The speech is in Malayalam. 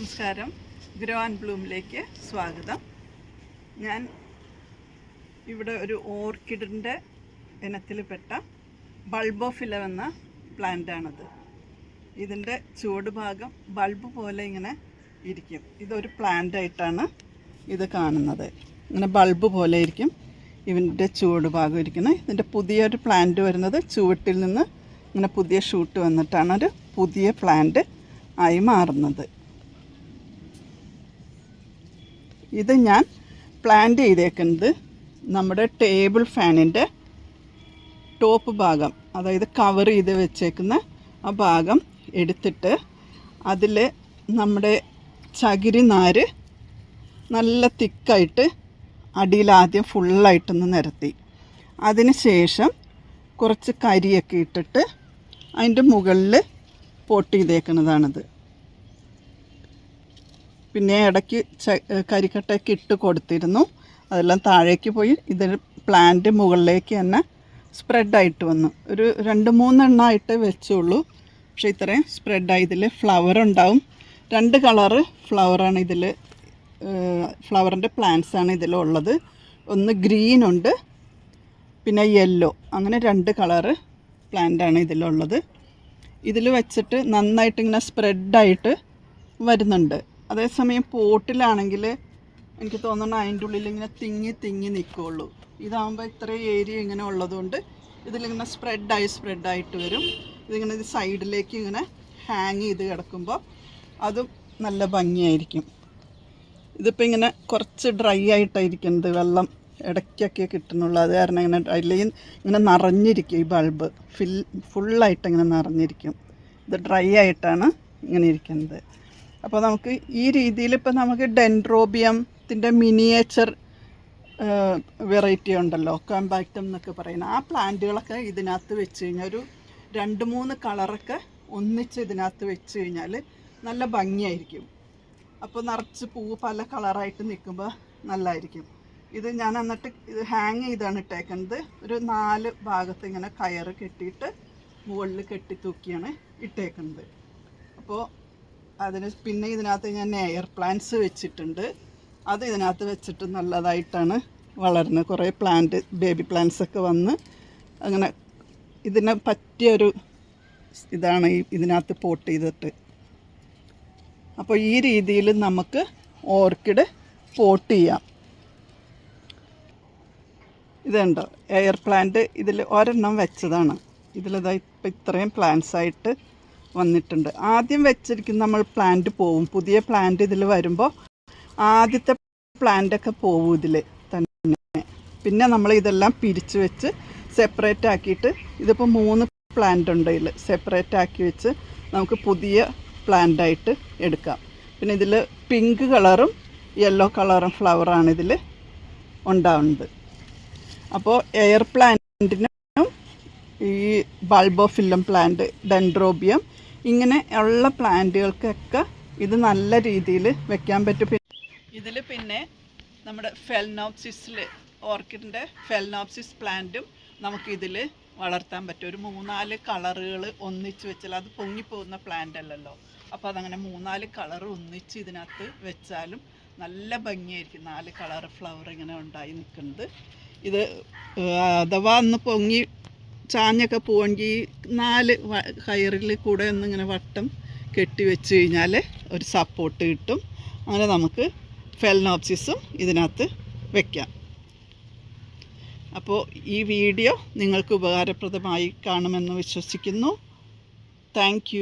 നമസ്കാരം. ഗ്രോ ആൻഡ് ബ്ലൂമിലേക്ക് സ്വാഗതം. ഞാൻ ഇവിടെ ഒരു ഓർക്കിഡിന്റെ ഇനത്തിൽപ്പെട്ട ബൾബോഫില എന്ന പ്ലാന്റാണത് ഇതിന്റെ ചുവട് ഭാഗം ബൾബ് പോലെ ഇങ്ങനെ ഇരിക്കും. ഇതൊരു പ്ലാന്റ് ആയിട്ടാണ് ഇത് കാണുന്നത്. ഇങ്ങനെ ബൾബ് പോലെ ഇരിക്കും. ഇവന്റെ ചുവട് ഭാഗം ഇരിക്കുന്നത്. ഇതിന്റെ പുതിയൊരു പ്ലാന്റ് വരുന്നത് ചുവട്ടിൽ നിന്ന് ഇങ്ങനെ പുതിയ ഷൂട്ട് വന്നിട്ടാണ്. ഒരു പുതിയ പ്ലാന്റ് ആയി മാറുന്നത്. ഇത് ഞാൻ പ്ലാന്റ് ചെയ്തേക്കുന്നത് നമ്മുടെ ടേബിൾ ഫാനിന്റെ ടോപ്പ് ഭാഗം അതായത് കവർ ചെയ്ത് വെച്ചേക്കുന്ന ആ ഭാഗം എടുത്തിട്ട് അതിൽ നമ്മുടെ ചകിരി നാര് നല്ല തിക്കായിട്ട് അടിയിൽ ആദ്യം ഫുള്ളായിട്ടൊന്ന് നിരത്തി. അതിന് ശേഷം കുറച്ച് കരിയൊക്കെ ഇട്ടിട്ട് അതിന്റെ മുകളിൽ പോട്ട് ചെയ്തേക്കുന്നതാണിത്. പിന്നെ ഇടയ്ക്ക് കരിക്കട്ടയൊക്കെ ഇട്ട് കൊടുത്തിരുന്നു. അതെല്ലാം താഴേക്ക് പോയി ഇത് പ്ലാന്റ് മുകളിലേക്ക് തന്നെ സ്പ്രെഡായിട്ട് വന്നു. ഒരു രണ്ട് മൂന്നെണ്ണമായിട്ട് വെച്ചുള്ളൂ. പക്ഷേ ഇത്രയും സ്പ്രെഡായി ഇതിൽ ഫ്ലവർ ഉണ്ടാവും. രണ്ട് കളറ് ഫ്ലവറാണ് ഇതിൽ ഫ്ലവറിന്റെ പ്ലാന്റ്സ് ആണ് ഇതിലുള്ളത്. ഒന്ന് ഗ്രീൻ ഉണ്ട് പിന്നെ യെല്ലോ അങ്ങനെ രണ്ട് കളറ് പ്ലാന്റാണ് ഇതിലുള്ളത്. ഇതിൽ വെച്ചിട്ട് നന്നായിട്ട് ഇങ്ങനെ സ്പ്രെഡായിട്ട് വരുന്നുണ്ട്. അതേസമയം പോട്ടിലാണെങ്കിൽ എനിക്ക് തോന്നുന്നു അതിന്റെ ഉള്ളിൽ ഇങ്ങനെ തിങ്ങി തിങ്ങി നിൽക്കുള്ളൂ ഇതാകുമ്പോൾ ഇത്രയും ഏരിയ ഇങ്ങനെ ഉള്ളതുകൊണ്ട് ഇതിലിങ്ങനെ സ്പ്രെഡായി സ്പ്രെഡായിട്ട് വരും. ഇതിങ്ങനെ ഇത് സൈഡിലേക്ക് ഇങ്ങനെ ഹാങ് ചെയ്ത് കിടക്കുമ്പോൾ അതും നല്ല ഭംഗിയായിരിക്കും. ഇതിപ്പോൾ ഇങ്ങനെ കുറച്ച് ഡ്രൈ ആയിട്ടായിരിക്കുന്നത്. വെള്ളം ഇടയ്ക്കൊക്കെ കിട്ടുന്നുള്ളൂ. അത് കാരണം ഇങ്ങനെ അല്ലെങ്കിൽ ഇങ്ങനെ നിറഞ്ഞിരിക്കും ഈ ബൾബ് ഫിൽ ഫുള്ളായിട്ട് ഇങ്ങനെ നിറഞ്ഞിരിക്കും. ഇത് ഡ്രൈ ആയിട്ടാണ് ഇങ്ങനെ ഇരിക്കുന്നത്. അപ്പോൾ നമുക്ക് ഈ രീതിയിൽ ഇപ്പോൾ നമുക്ക് ഡെൻഡ്രോബിയത്തിന്റെ മിനിയേച്ചർ വെറൈറ്റി ഉണ്ടല്ലോ. കോമ്പാക്റ്റം എന്നൊക്കെ പറയുന്ന ആ പ്ലാന്റുകളൊക്കെ ഇതിനകത്ത് വെച്ച് കഴിഞ്ഞാൽ ഒരു രണ്ട് മൂന്ന് കളറൊക്കെ ഒന്നിച്ച് ഇതിനകത്ത് വെച്ച് കഴിഞ്ഞാൽ നല്ല ഭംഗിയായിരിക്കും. അപ്പോൾ നിറച്ച് പൂവ് പല കളറായിട്ട് നിൽക്കുമ്പോൾ നല്ലതായിരിക്കും ഇത് ഞാൻ എന്നിട്ട് ഇത് ഹാങ് ചെയ്താണ് ഇട്ടേക്കുന്നത് ഒരു നാല് ഭാഗത്ത് ഇങ്ങനെ കയറ് കെട്ടിയിട്ട് മുകളിൽ കെട്ടി തൂക്കിയാണ് ഇട്ടേക്കുന്നത് അപ്പോൾ അതിന് പിന്നെ ഇതിനകത്ത് ഞാൻ എയർ പ്ലാന്റ്സ് വെച്ചിട്ടുണ്ട്. അത് ഇതിനകത്ത് വെച്ചിട്ട് നല്ലതായിട്ടാണ് വളർന്ന്. കുറേ പ്ലാന്റ് ബേബി പ്ലാന്റ്സ് ഒക്കെ വന്ന് അങ്ങനെ ഇതിന് പറ്റിയൊരു ഇതാണ് ഈ ഇതിനകത്ത് പോട്ട് ചെയ്തിട്ട്. അപ്പോൾ ഈ രീതിയിൽ നമുക്ക് ഓർക്കിഡ് പോട്ട് ചെയ്യാം. ഇതുണ്ടോ? എയർ പ്ലാന്റ് ഇതിൽ ഒരെണ്ണം വെച്ചതാണ്. ഇതിലിതാ ഇപ്പം ഇത്രയും പ്ലാന്റ്സ് ആയിട്ട് വന്നിട്ടുണ്ട്. ആദ്യം വെച്ചിരിക്കുന്ന നമ്മൾ പ്ലാന്റ് പോവും. പുതിയ പ്ലാന്റ് ഇതിൽ വരുമ്പോൾ ആദ്യത്തെ പ്ലാന്റൊക്കെ പോവും ഇതിൽ തന്നെ. പിന്നെ നമ്മൾ ഇതെല്ലാം പിരിച്ചു വെച്ച് സെപ്പറേറ്റ് ആക്കിയിട്ട് ഇതിപ്പോൾ മൂന്ന് പ്ലാന്റ് ഉണ്ട് ഇതിൽ സെപ്പറേറ്റ് ആക്കി വെച്ച് നമുക്ക് പുതിയ പ്ലാന്റായിട്ട് എടുക്കാം. പിന്നെ ഇതിൽ പിങ്ക് കളറും യെല്ലോ കളറും ഫ്ലവറാണ് ഇതിൽ ഉണ്ടാവുന്നത്. അപ്പോൾ എയർ പ്ലാന്റിനും ഈ ബൾബോഫില്ലം പ്ലാന്റ് ഡെൻഡ്രോബിയം ഇങ്ങനെ ഉള്ള പ്ലാന്റുകൾക്കൊക്കെ ഇത് നല്ല രീതിയിൽ വെക്കാൻ പറ്റും. ഇതിൽ പിന്നെ നമ്മുടെ ഫെൽനോപ്സിസിൽ ഓർക്കിഡിന്റെ ഫെൽനോപ്സിസ് പ്ലാന്റും നമുക്കിതിൽ വളർത്താൻ പറ്റും. ഒരു മൂന്നാൽ കളറുകൾ ഒന്നിച്ച് വെച്ചാൽ അത് പൊങ്ങിപ്പോകുന്ന പ്ലാന്റ് അല്ലല്ലോ. അപ്പോൾ അതങ്ങനെ മൂന്നാൽ കളർ ഒന്നിച്ച് ഇതിനകത്ത് വെച്ചാലും നല്ല ഭംഗിയായിരിക്കും. നാല് കളർ ഫ്ലവർ ഇങ്ങനെ ഉണ്ടായി നിൽക്കുന്നത്. ഇത് അഥവാ ഒന്ന് പൊങ്ങി ചാഞ്ഞൊക്കെ പോവെങ്കിൽ നാല് കയറിൽ കൂടെ ഒന്ന് ഇങ്ങനെ വട്ടം കെട്ടി വെച്ച് കഴിഞ്ഞാൽ ഒരു സപ്പോർട്ട് കിട്ടും. അങ്ങനെ നമുക്ക് ഫെൽനോപ്സിസും ഇതിനകത്ത് വയ്ക്കാം അപ്പോൾ ഈ വീഡിയോ നിങ്ങൾക്ക് ഉപകാരപ്രദമായി കാണുമെന്ന് വിശ്വസിക്കുന്നു. താങ്ക്